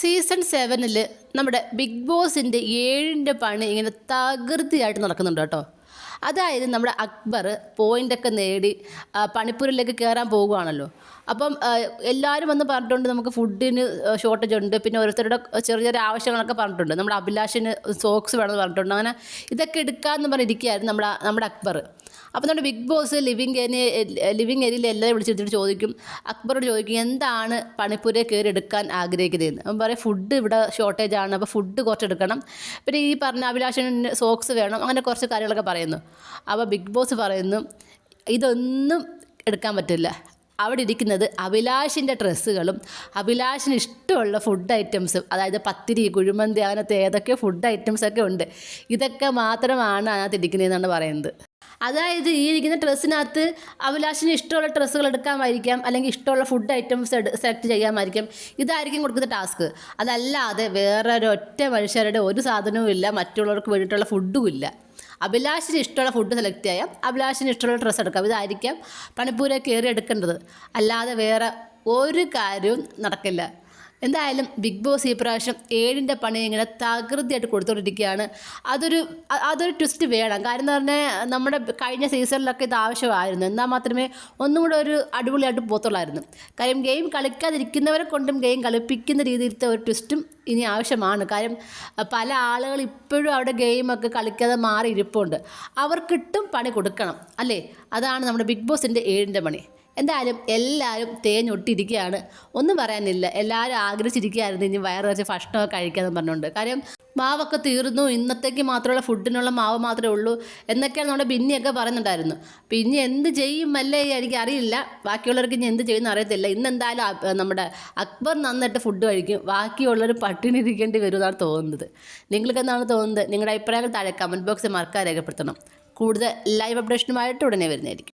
Season സെവനിൽ നമ്മുടെ big ബോസിന്റെ ഏഴിന്റെ പണി ഇങ്ങനെ തകൃതിയായിട്ട് നടക്കുന്നുണ്ട് കേട്ടോ. അതായത് നമ്മുടെ അക്ബർ പോയിന്റൊക്കെ നേടി ആ, പണിപ്പുരയിലേക്ക് കയറാൻ പോകുവാണല്ലോ. അപ്പം എല്ലാവരും വന്ന് പറഞ്ഞിട്ടുണ്ട് നമുക്ക് ഫുഡിന് ഷോർട്ടേജ് ഉണ്ട്. പിന്നെ ഓരോരുത്തരുടെ ചെറിയ ചെറിയ ആവശ്യങ്ങളൊക്കെ പറഞ്ഞിട്ടുണ്ട്. നമ്മുടെ അഭിലാഷിന് സോക്സ് വേണമെന്ന് പറഞ്ഞിട്ടുണ്ട്. അങ്ങനെ ഇതൊക്കെ എടുക്കാമെന്ന് പറഞ്ഞിരിക്കുകയായിരുന്നു നമ്മുടെ നമ്മുടെ അക്ബർ. അപ്പോൾ നമ്മുടെ Bigg Boss living area living ഏരിയയിൽ എല്ലാവരും വിളിച്ചിട്ട് ചോദിക്കും അക്ബറോട് ചോദിക്കും എന്താണ് പണിപ്പുരയെ കയറി എടുക്കാൻ ആഗ്രഹിക്കുന്നതെന്ന്? അപ്പം പറയും ഫുഡ് ഇവിടെ ഷോർട്ടേജ് ആണ്. അപ്പോൾ ഫുഡ് കുറച്ച് എടുക്കണം പിന്നെ ഈ പറഞ്ഞ അഭിലാഷിന് സോക്സ് വേണം അങ്ങനെ കുറച്ച് കാര്യങ്ങളൊക്കെ പറയുന്നു. അപ്പോൾ ബിഗ് ബോസ് പറയുന്നു ഇതൊന്നും എടുക്കാൻ പറ്റില്ല. അവിടെ ഇരിക്കുന്നത് അഭിലാഷിന്റെ ഡ്രസ്സുകളും അഭിലാഷിന് ഇഷ്ടമുള്ള ഫുഡ് ഐറ്റംസും അതായത് പത്തിരി കുഴിമന്തി അങ്ങനത്തെ ഏതൊക്കെ ഫുഡ് ഐറ്റംസൊക്കെ ഉണ്ട്. ഇതൊക്കെ മാത്രമാണ് അതിനകത്ത് ഇരിക്കുന്നതെന്നാണ് പറയുന്നത്. അതായത് ഈ ഇരിക്കുന്ന ഡ്രസ്സിനകത്ത് അഭിലാഷിന് ഇഷ്ടമുള്ള ഡ്രസ്സുകൾ എടുക്കാമായിരിക്കാം അല്ലെങ്കിൽ ഇഷ്ടമുള്ള ഫുഡ് ഐറ്റംസ് സെലക്ട് ചെയ്യാമായിരിക്കാം. ഇതായിരിക്കും കൊടുക്കുന്ന ടാസ്ക് അതല്ലാതെ വേറെ ഒരൊറ്റ മനുഷ്യരുടെ ഒരു സാധനവും ഇല്ല മറ്റുള്ളവർക്ക് വേണ്ടിയിട്ടുള്ള ഫുഡും ഇല്ല. അഭിലാഷിന് ഇഷ്ടമുള്ള ഫുഡ് സെലക്ട് ചെയ്യാം. അഭിലാഷിന് ഇഷ്ടമുള്ള ഡ്രസ്സ് എടുക്കാം. ഇതായിരിക്കാം പണിപ്പൂരെ കയറി എടുക്കേണ്ടത്. അല്ലാതെ വേറെ ഒരു കാര്യവും നടക്കില്ല. എന്തായാലും ബിഗ് ബോസ് ഈ പ്രാവശ്യം ഏഴിന്റെ പണി ഇങ്ങനെ തകൃതിയായിട്ട് കൊടുത്തുകൊണ്ടിരിക്കുകയാണ് അതൊരു അതൊരു ട്വിസ്റ്റ് വേണം. കാരണം എന്ന് പറഞ്ഞാൽ നമ്മുടെ കഴിഞ്ഞ സീസണിലൊക്കെ ഇത് ആവശ്യമായിരുന്നു. എന്നാൽ മാത്രമേ ഒന്നും കൂടെ ഒരു അടിപൊളിയായിട്ട് പോത്തുള്ളായിരുന്നു. കാര്യം ഗെയിം കളിക്കാതിരിക്കുന്നവരെ കൊണ്ടും ഗെയിം കളിപ്പിക്കുന്ന രീതിയിലത്തെ ഒരു ട്വിസ്റ്റും ഇനി ആവശ്യമാണ്. കാര്യം പല ആളുകൾ ഇപ്പോഴും അവിടെ ഗെയിമൊക്കെ കളിക്കാതെ മാറി ഇരിപ്പുണ്ട് അവർക്കിട്ടും പണി കൊടുക്കണം. അല്ലേ? അതാണ് നമ്മുടെ ബിഗ് ബോസിന്റെ ഏഴിന്റെ പണി. എന്തായാലും എല്ലാവരും തേഞ്ഞൊട്ടിരിക്കുകയാണ്. ഒന്നും പറയാനില്ല. എല്ലാവരും ആഗ്രഹിച്ചിരിക്കുകയായിരുന്നു ഇനി വയറ് വെച്ച് ഭക്ഷണമൊക്കെ കഴിക്കാമെന്ന് പറഞ്ഞുകൊണ്ട്. കാര്യം മാവൊക്കെ തീർന്നു. ഇന്നത്തേക്ക് മാത്രമുള്ള ഫുഡിനുള്ള മാവ് മാത്രമേ ഉള്ളൂ എന്നൊക്കെയാണ് നമ്മുടെ ബിന്നിയൊക്കെ പറയുന്നുണ്ടായിരുന്നു. പിന്നെ എന്ത് ചെയ്യും അല്ലേ എനിക്ക് അറിയില്ല ബാക്കിയുള്ളവർക്ക് ഇനി എന്ത് ചെയ്യുമെന്ന് അറിയത്തില്ല. ഇന്ന് എന്തായാലും നമ്മുടെ അക്ബർ നന്നിട്ട് ഫുഡ് കഴിക്കും. ബാക്കിയുള്ളവർ പട്ടിണി ഇരിക്കേണ്ടി വരും എന്നാണ് തോന്നുന്നത്. നിങ്ങൾക്ക് എന്താണ് തോന്നുന്നത്? നിങ്ങളുടെ അഭിപ്രായങ്ങൾ താഴെ കമന്റ് ബോക്സിൽ മറക്കാൻ രേഖപ്പെടുത്തണം. കൂടുതൽ ലൈവ് അപ്ഡേഷനുമായിട്ട് ഉടനെ വരുന്നതായിരിക്കും.